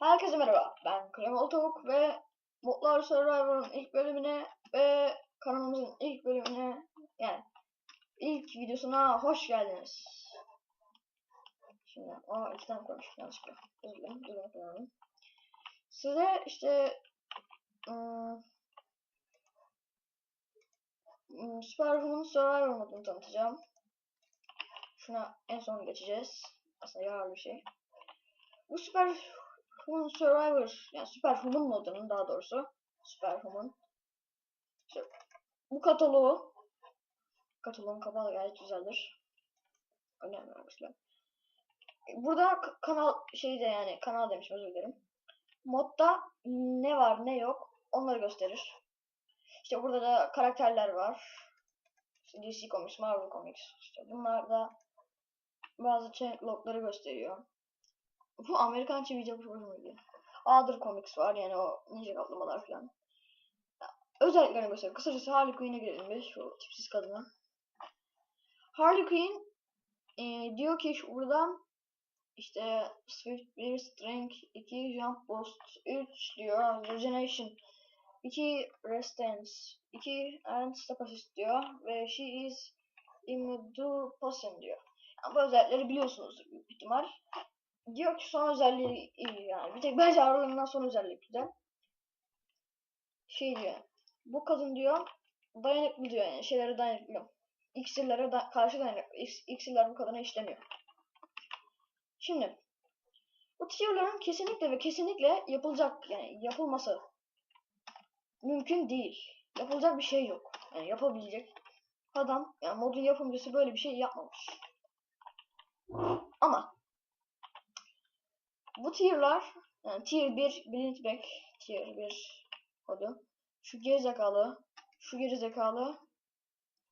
Herkese merhaba. Ben Kremalı Tavuk ve Modlar Survivor'ın ilk bölümüne ve kanalımızın ilk bölümüne yani ilk videosuna hoş geldiniz. Şimdi aa iki tane konuştuk yanlışlıkla. Özür dilerim. Dur bakalım. Size işte ıı, ıı, Superwoman Survivor modunu tanıtacağım. Şuna en son geçeceğiz. Aslında yararlı bir şey. Bu Superhuman Survivor, yani Superhuman modunun daha doğrusu. Superhuman. İşte bu kataloğu kataloğun kapağı gayet güzeldir. Önemli arkadaşlar. Burada kanal şeyde yani kanal demişim özür dilerim. Modda ne var ne yok onları gösterir. İşte burada da karakterler var. DC Comics, Marvel Comics. İşte bunlar da bazı changelogları gösteriyor. Bu Amerikan çivi çok hoşuma. Other Comics var yani o ninja kaplamalar falan. Özelliklerini gösteriyor. Kısacası Harley Quinn'e girelim bir şu tipsiz kadına. Harley Quinn e, diyor ki şu buradan işte Swift 1, Strength 2, Jump Boost 3 diyor. Regeneration 2, Resistance 2, and Step Assist diyor. Ve She is Immune Possum diyor. Yani bu özellikleri biliyorsunuz büyük ihtimal diyor ki son özelliği iyi yani. Bir tek bence aralarından son özelliği güzel. Şey diyor. Bu kadın diyor dayanıklı diyor yani şeylere dayanıklı. İksirlere da karşı dayanıklı. İks- İksirler bu kadına işlemiyor. Şimdi bu tiyörlerin kesinlikle ve kesinlikle yapılacak yani yapılması mümkün değil. Yapılacak bir şey yok. Yani yapabilecek adam yani modun yapımcısı böyle bir şey yapmamış. Ama bu tier'lar yani tier 1 Blindback tier 1 kodu. Şu gerizekalı, şu gerizekalı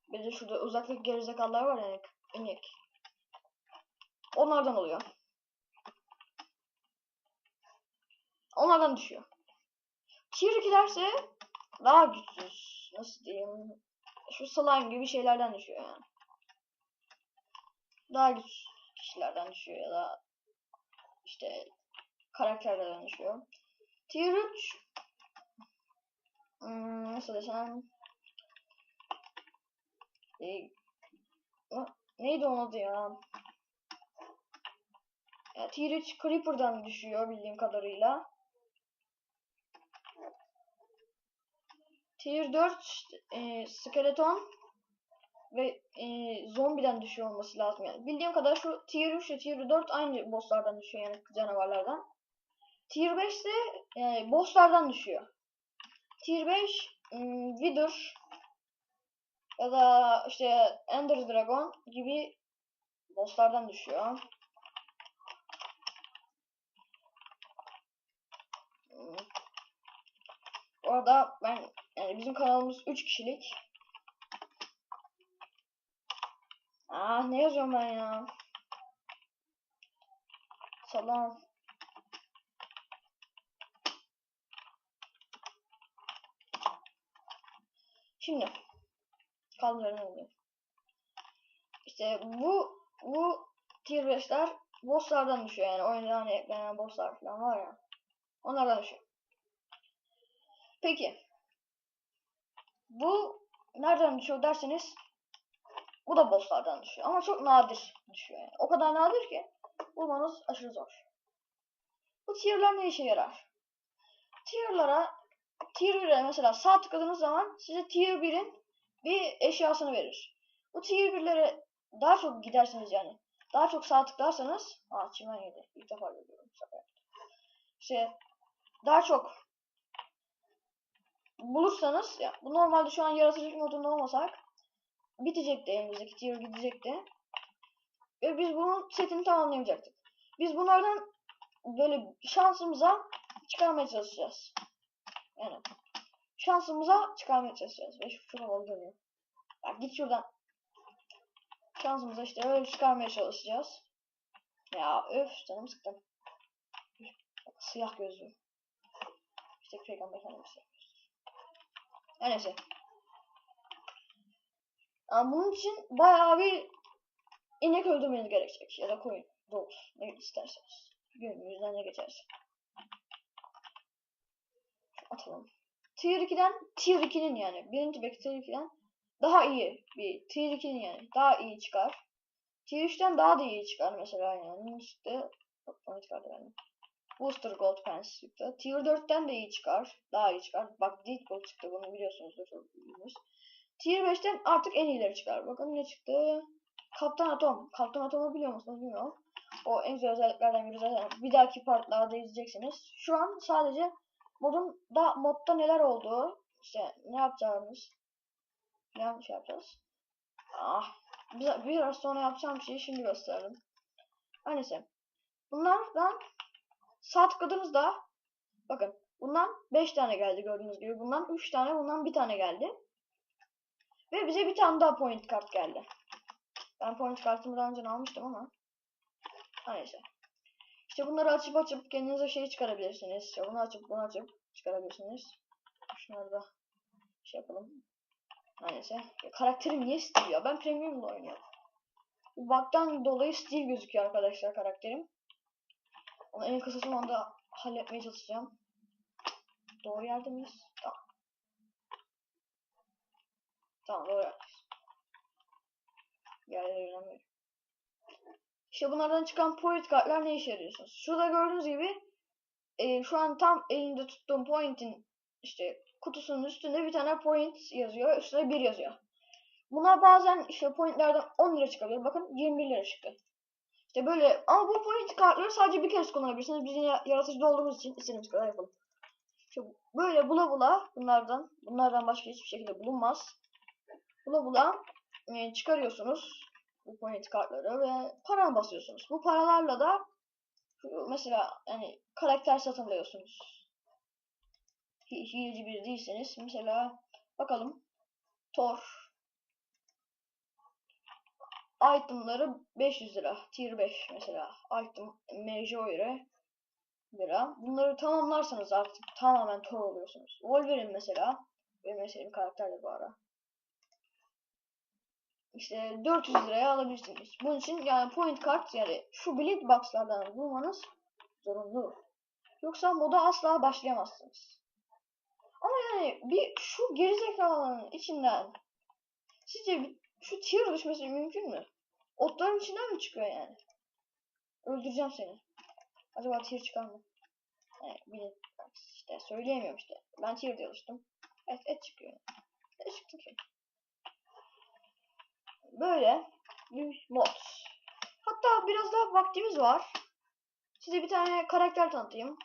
bir de şurada uzaktaki gerizekalılar var yani inek. Onlardan oluyor. Onlardan düşüyor. Tier 2'lerse daha güçsüz. Nasıl diyeyim? Şu slime gibi şeylerden düşüyor yani. Daha güçsüz kişilerden düşüyor ya da işte karakterlerden düşüyor. Tier 3 hmm, nasıl desem e, neydi onun adı ya? ya Tier 3 Creeper'dan düşüyor bildiğim kadarıyla. Tier 4 işte, e, Skeleton ve e, zombiden düşüyor olması lazım yani. Bildiğim kadar şu tier 3 ile tier 4 aynı bosslardan düşüyor yani canavarlardan. Tier 5 de e, bosslardan düşüyor. Tier 5 ım, Wither ya da işte Ender Dragon gibi bosslardan düşüyor. Hmm. Bu arada ben yani bizim kanalımız 3 kişilik. Aa ne yazıyorum ben ya? Salam. Şimdi kaldıran oluyor. İşte bu bu tier 5'ler bosslardan düşüyor yani oyunda hani eklenen bosslar falan var ya. Onlardan düşüyor. Peki. Bu nereden düşüyor derseniz bu da bosslardan düşüyor ama çok nadir düşüyor yani. O kadar nadir ki bulmanız aşırı zor. Bu tier'lar ne işe yarar? Tier'lara tier 1'e mesela sağ tıkladığınız zaman size tier 1'in bir eşyasını verir. Bu tier 1'lere daha çok giderseniz yani daha çok sağ tıklarsanız aa çimen yedi. İlk defa görüyorum. İşte daha çok bulursanız ya bu normalde şu an yaratıcılık modunda olmasak bitecekti elimizdeki tier gidecekti. Ve biz bunun setini tamamlayamayacaktık. Biz bunlardan böyle şansımıza çıkarmaya çalışacağız. Yani şansımıza çıkarmaya çalışacağız. Ve şu şuna bak dönüyor. Ya git şuradan. Şansımıza işte öyle çıkarmaya çalışacağız. Ya öf canım sıktım. Siyah gözlü. İşte peygamber efendimiz. Her neyse. Ama bunun için bayağı bir inek öldürmeniz gerekecek. Ya da koyun, domuz. Ne isterseniz. Günümüzden ne geçerse. atalım. Tier 2'den Tier 2'nin yani birinci belki Tier 2'den daha iyi bir Tier 2'nin yani daha iyi çıkar. Tier 3'ten daha da iyi çıkar mesela yani işte onu çıkardı yani. Booster Gold Pants çıktı. Tier 4'ten de iyi çıkar. Daha iyi çıkar. Bak Deep Gold çıktı bunu bildiğiniz. Tier 5'ten artık en iyileri çıkar. Bakın ne çıktı? Kaptan Atom. Kaptan Atom'u biliyor musunuz bilmiyorum. O en güzel özelliklerden biri zaten. Bir dahaki partlarda izleyeceksiniz. Şu an sadece modun da modda neler olduğu işte ne yapacağımız ne yanlış yapacağız. Ah, bir- biraz sonra yapacağım şeyi şimdi gösterdim. Her neyse. Bunlardan sağ tıkladığınızda bakın bundan 5 tane geldi gördüğünüz gibi. Bundan 3 tane, bundan bir tane geldi. Ve bize bir tane daha point kart geldi. Ben point kartımı daha önce almıştım ama. Neyse. İşte bunları açıp açıp kendinize şey çıkarabilirsiniz. İşte bunu açıp bunu açıp çıkarabilirsiniz. Şunları da şey yapalım. Neyse. Ya karakterim niye Steve ya? Ben premium'la oynuyorum. Bu bug'dan dolayı Steve gözüküyor arkadaşlar karakterim. Onu en kısa zamanda halletmeye çalışacağım. Doğru yerde miyiz? Tamam. Tamam yerdeyiz. Yerleri önemli. İşte bunlardan çıkan point kartlar ne işe yarıyorsunuz? Şurada gördüğünüz gibi e, şu an tam elimde tuttuğum point'in işte kutusunun üstünde bir tane point yazıyor. Üstüne 1 yazıyor. Buna bazen işte pointlerden 10 lira çıkabilir. Bakın 21 lira çıktı. İşte böyle ama bu point kartları sadece bir kez kullanabilirsiniz. Biz yaratıcı olduğumuz için istediğimiz kadar yapalım. İşte böyle bula bula bunlardan bunlardan başka hiçbir şekilde bulunmaz. Bula bula e, çıkarıyorsunuz bu point kartları ve para basıyorsunuz. Bu paralarla da mesela yani karakter satın alıyorsunuz. Hi hileci biri değilseniz mesela bakalım Thor itemları 500 lira. Tier 5 mesela. Item Majore lira. Bunları tamamlarsanız artık tamamen Thor oluyorsunuz. Wolverine mesela. Benim en sevdiğim karakterdir bu ara. İşte 400 liraya alabilirsiniz. Bunun için yani point kart yani şu bleed box'lardan bulmanız zorunlu. Yoksa moda asla başlayamazsınız. Ama yani bir şu gerizekalının içinden sizce şu tier düşmesi mümkün mü? Otların içinden mi çıkıyor yani? Öldüreceğim seni. Acaba tier çıkar mı? Yani bilin. işte söyleyemiyorum işte. Ben tier diye alıştım. Et, et çıkıyor. Ne çıktı ki? Böyle bir mod. Hatta biraz daha vaktimiz var. Size bir tane karakter tanıtayım.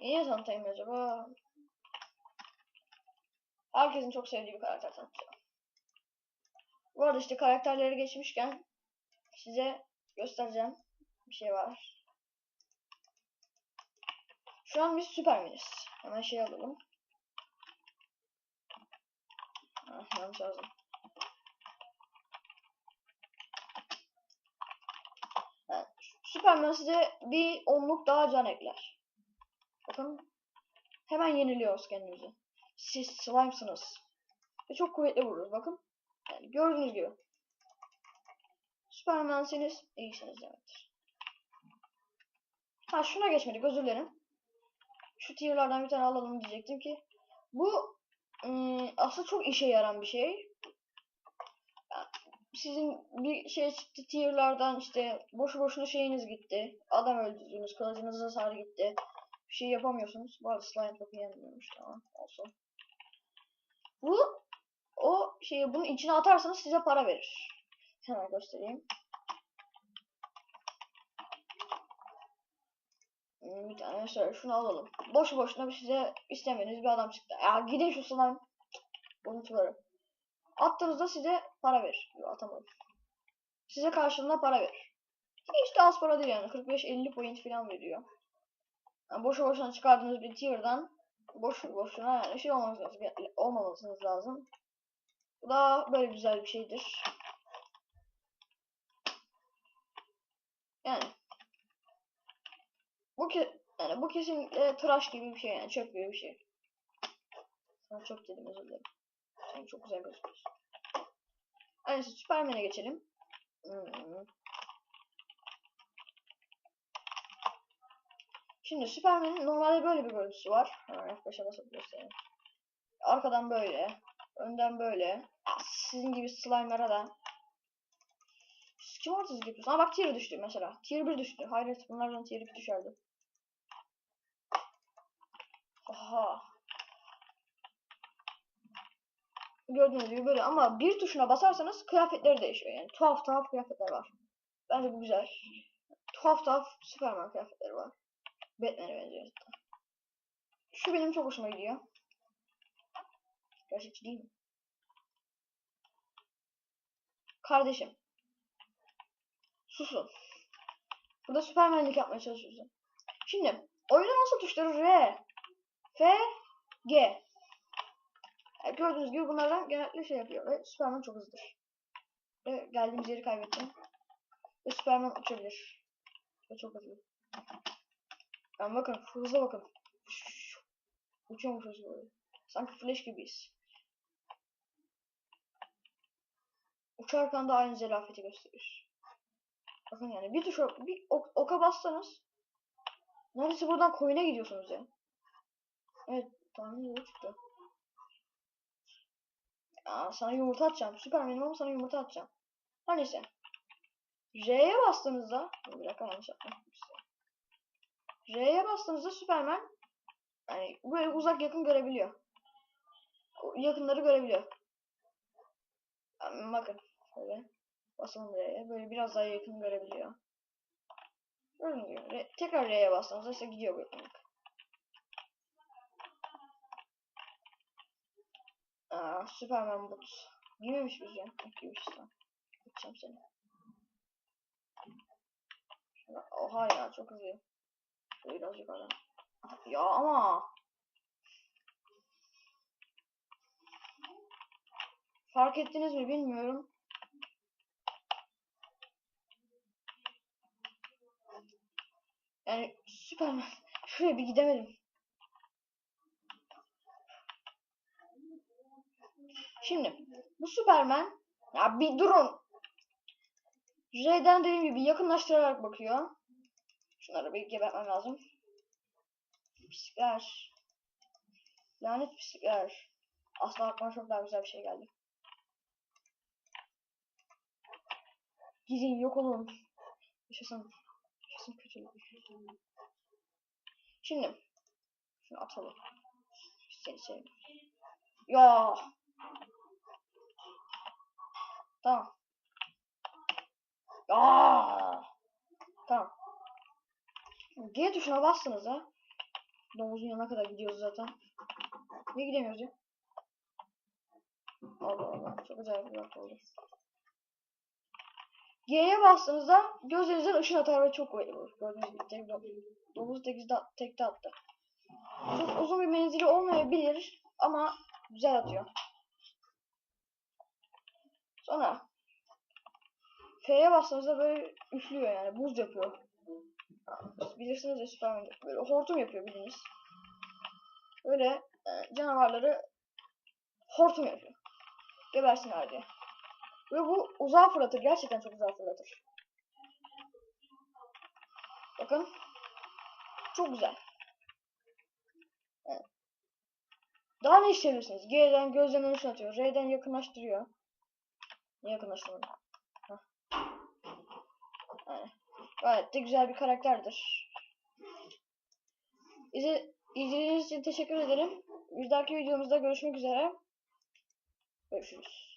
Niye tanıtayım acaba? Herkesin çok sevdiği bir karakter tanıtacağım. Bu arada işte karakterleri geçmişken size göstereceğim bir şey var. Şu an biz süpermeniz. Hemen şey alalım. Ah, yanlış. Evet, Süperman size bir onluk daha can ekler. Bakın. Hemen yeniliyoruz kendimizi. Siz slime'sınız. Ve çok kuvvetli vururuz bakın. Yani gördüğünüz gibi. Süpermansiniz, iyisiniz demektir. Ha şuna geçmedik özür dilerim. Şu tier'lardan bir tane alalım diyecektim ki. Bu aslında çok işe yaran bir şey. Sizin bir şey çıktı tier'lardan işte boşu boşuna şeyiniz gitti. Adam öldürdünüz, kılıcınız hasar gitti. Bir şey yapamıyorsunuz. Bu arada slime topu yenmiyormuş tamam olsun. Bu o şeyi bunun içine atarsanız size para verir. Hemen göstereyim. Hmm, Bir tane şöyle şunu alalım. Boşu boşuna bir size istemediğiniz bir adam çıktı. Ya gidin şu slime unutulur. Attığınızda size para verir. Atamadım. Size karşılığında para verir. Hiç de az para değil yani. 45-50 point falan veriyor. Yani boşu boşuna çıkardığınız bir tier'dan boşu boşuna yani şey olmamanız lazım. Olmamalısınız lazım. Bu da böyle güzel bir şeydir. Yani bu ke yani bu kesinlikle tıraş gibi bir şey yani çöp gibi bir şey. Sana çöp dedim özür dilerim. Sen çok güzel gözüküyorsun. Neyse Superman'e geçelim. Hmm. Şimdi Superman'in normalde böyle bir görüntüsü var. Hemen F5'e basıp göstereyim. Arkadan böyle. Önden böyle. Sizin gibi slime'lara da. Siz kim artistlik yapıyorsunuz? Aa bak tier düştü mesela. Tier 1 düştü. Hayret bunlardan tier 2 düşerdi. Aha. Gördüğünüz gibi böyle ama bir tuşuna basarsanız kıyafetleri değişiyor. Yani tuhaf tuhaf kıyafetler var. Bence bu güzel. Tuhaf tuhaf Superman kıyafetleri var. Batman'e benziyor zaten. Şu benim çok hoşuma gidiyor. Gerçekçi değil mi? Kardeşim. Susun. Burada Superman'lik yapmaya çalışıyorsun. Şimdi oyunun nasıl tuşları R, F, G. Yani gördüğünüz gibi bunlardan genellikle şey yapıyor ve Superman çok hızlıdır. Ve geldiğimiz yeri kaybettim. Ve Superman uçabilir. Ve çok hızlı. Yani bakın hızlı bakın. Uçuyormuşuz böyle. Sanki flash gibiyiz. Uçarken de aynı zerafeti gösterir. Bakın yani bir tuş bir ok, oka bassanız neredeyse buradan koyuna gidiyorsunuz ya. Evet tahmin doğru çıktı. Aa, sana yumurta atacağım. Süpermenim ama sana yumurta atacağım. Her neyse. R'ye bastığınızda bir dakika yanlış yaptım. R'ye bastığınızda Superman yani böyle uzak yakın görebiliyor. Yakınları görebiliyor. Yani bakın böyle basalım R'ye böyle biraz daha yakın görebiliyor. Gördüğünüz gibi R- tekrar R'ye bastığınızda ise gidiyor bu yakınlık. Aa, Superman bot. Giymemiş biz ya. Giymiş lan. Gideceğim seni. Oha ya çok hızlı. Şöyle biraz yukarıdan. Ya ama. Fark ettiniz mi bilmiyorum. Yani Superman. Şuraya bir gidemedim. Şimdi bu Superman ya bir durun. R'den dediğim gibi yakınlaştırarak bakıyor. Şunları bir gebertmem lazım. Pislikler. Lanet pislikler. Aslında aklıma çok daha güzel bir şey geldi. Gidin yok olun. Yaşasın. Yaşasın kötülük. Şimdi. Şunu atalım. Seni sevdim. Ya. Tamam. Ya. Tamam. G tuşuna bastınız ha. Domuzun yanına kadar gidiyoruz zaten. Niye gidemiyoruz ya? Allah Allah. Çok acayip bir laf oldu. G'ye bastığınızda gözlerinizden ışın atar ve çok kuvvetli olur. Gördüğünüz gibi tek domuz tekte, tekte attı. Çok uzun bir menzili olmayabilir ama güzel atıyor. Sonra F'ye bastığınızda böyle üflüyor yani buz yapıyor. Bilirsiniz ya Superman böyle hortum yapıyor bildiğiniz. Böyle e, canavarları hortum yapıyor. Gebersinler diye. Ve bu uzağa fırlatır. Gerçekten çok uzağa fırlatır. Bakın. Çok güzel. Daha ne isteyebilirsiniz? G'den gözden ışın atıyor. R'den yakınlaştırıyor. Heh. Evet. Gayet de güzel bir karakterdir. İzle, izlediğiniz için teşekkür ederim. Bir dahaki videomuzda görüşmek üzere. Görüşürüz.